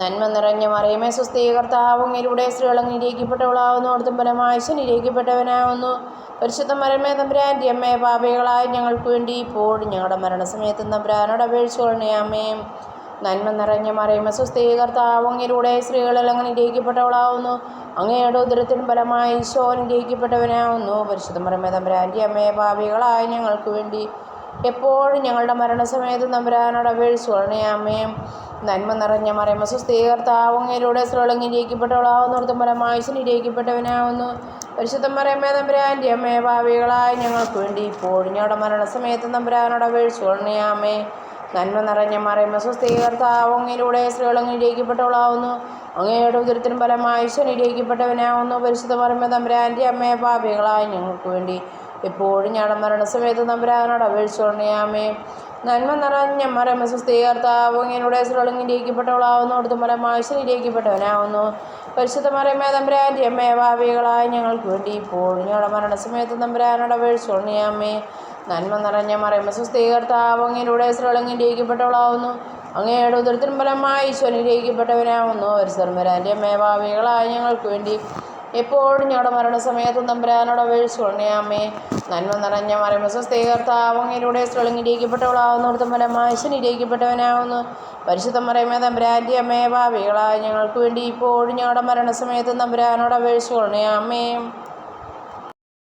നന്മ നിറഞ്ഞ മറിയമേ സ്വസ്ഥീകർത്താവും ഇരുടെ സ്ത്രീകൾ നിരീക്കപ്പെട്ടവളാവുന്നു അടുത്തും ഫലമായി നിരീക്കപ്പെട്ടവനാവുന്നു പരിശുദ്ധ മരമേ തമ്പുരാന്റെ അമ്മേ പാപികളായ ഞങ്ങൾക്ക് വേണ്ടി ഇപ്പോഴും ഞങ്ങളുടെ മരണസമയത്ത് തമ്പുരാനോട് അപേക്ഷിച്ചുകൊള്ളണേ അമ്മയും നന്മ നിറഞ്ഞ മറിയമേ ഇരുടെ സ്ത്രീകളിൽ അംഗീകരിക്കപ്പെട്ടവളാവുന്നു അങ്ങയുടെ ഉദരത്തിന് ഫലമായി ഈശോ നിരീക്കപ്പെട്ടവനാവുന്നു പരിശുദ്ധ മരമേ തമ്പുരാന്റെ അമ്മയെ പാപികളായ ഞങ്ങൾക്ക് വേണ്ടി എപ്പോഴും ഞങ്ങളുടെ മരണസമയത്ത് നമ്പുരാനോട് അപേക്ഷിച്ചു. കൊള്ളണേ അമ്മയും നന്മ നിറഞ്ഞ മറിയമ സുസ്ഥീകർത്താവും അങ്ങയിലൂടെ സ്രോളങ്ങിരിക്കപ്പെട്ടവളാവുന്നിടത്തും ഫലമായി ജയിക്കപ്പെട്ടവനാവുന്നു പരിശുദ്ധ മറിയമ്മേ നമ്പുരാന്റെ അമ്മയെ ഭാവികളായ ഞങ്ങൾക്ക് വേണ്ടി ഇപ്പോഴും ഞങ്ങളുടെ മരണസമയത്ത് നമ്പുരാനോട് അപേക്ഷിച്ചു. കൊള്ളണേ അമ്മേ നന്മ നിറഞ്ഞ മറിയമ്മ സുസ്ഥീകർത്താവും അങ്ങയിലൂടെ സ്രോളങ്ങിരിക്കപ്പെട്ടവളാവുന്നു അങ്ങയുടെ ഉദരത്തിനും ഫലമായി ശനിരിക്കപ്പെട്ടവനാവുന്നു പരിശുദ്ധ മറിയമ്മ തമ്പുരാന്റെ അമ്മയെ ഭാവികളായ ഞങ്ങൾക്ക് വേണ്ടി എപ്പോഴും ഞങ്ങളുടെ മരണസമയത്ത് തമ്പുരാനോട് അപേക്ഷിച്ചുകൊള്ളണേ അമ്മേ നന്മ നിറഞ്ഞ മരമ സുസ്ഥീകർത്താവും ഇങ്ങനെയുടെ സ്രോളിങ്ങിരിക്കപ്പെട്ടവളാവുന്നു അവിടുത്തെ മരമായി ശരീരിക്കപ്പെട്ടവനാവുന്നു പരിശുദ്ധ മരമേ നമ്പരാന്റെ അമ്മേ ഭാവികളായ ഞങ്ങൾക്ക് വേണ്ടി ഇപ്പോഴും ഞങ്ങളുടെ മരണസമയത്ത് നമ്പരാനോട് അപേക്ഷിച്ചുകൊള്ളണേ അമ്മേ നന്മ നിറഞ്ഞ മറയമ സുസ്ഥീകർത്താവും ഇങ്ങനെയുടെ സ്രോളിങ്ങിരിക്കപ്പെട്ടവളാവുന്നു അങ്ങയുടെ ഉദരത്തിൻ ഫലമായി സ്വനിരയിക്കപ്പെട്ടവനാവുന്നു ഒരു സർമരാന്റെ അമ്മേ ഭാവികളായ ഞങ്ങൾക്ക് വേണ്ടി എപ്പോഴും ഞങ്ങളുടെ മരണസമയത്ത് തമ്പുരാനോട് അപേക്ഷിച്ചുകൊള്ളണേ അമ്മേ നന്മ നിറഞ്ഞ മറിമ ഇരിക്കപ്പെട്ടവളാവുന്നു അങ്ങയിലൂടെ സ്ത്രളിങ്ങിരിക്കപ്പെട്ടവളാവുന്നിടത്തും ഫലമായി ഇരിക്കപ്പെട്ടവനാവുന്നു. പരിശുദ്ധ പറയുമ്പോൾ തമ്പുരാന്റെ അമ്മേ ഭാവികളായ ഞങ്ങൾക്ക് വേണ്ടി ഇപ്പോഴും ഞങ്ങളുടെ മരണസമയത്ത് തമ്പുരാനോട് അപേക്ഷിച്ചുകൊള്ളണേ അമ്മേ.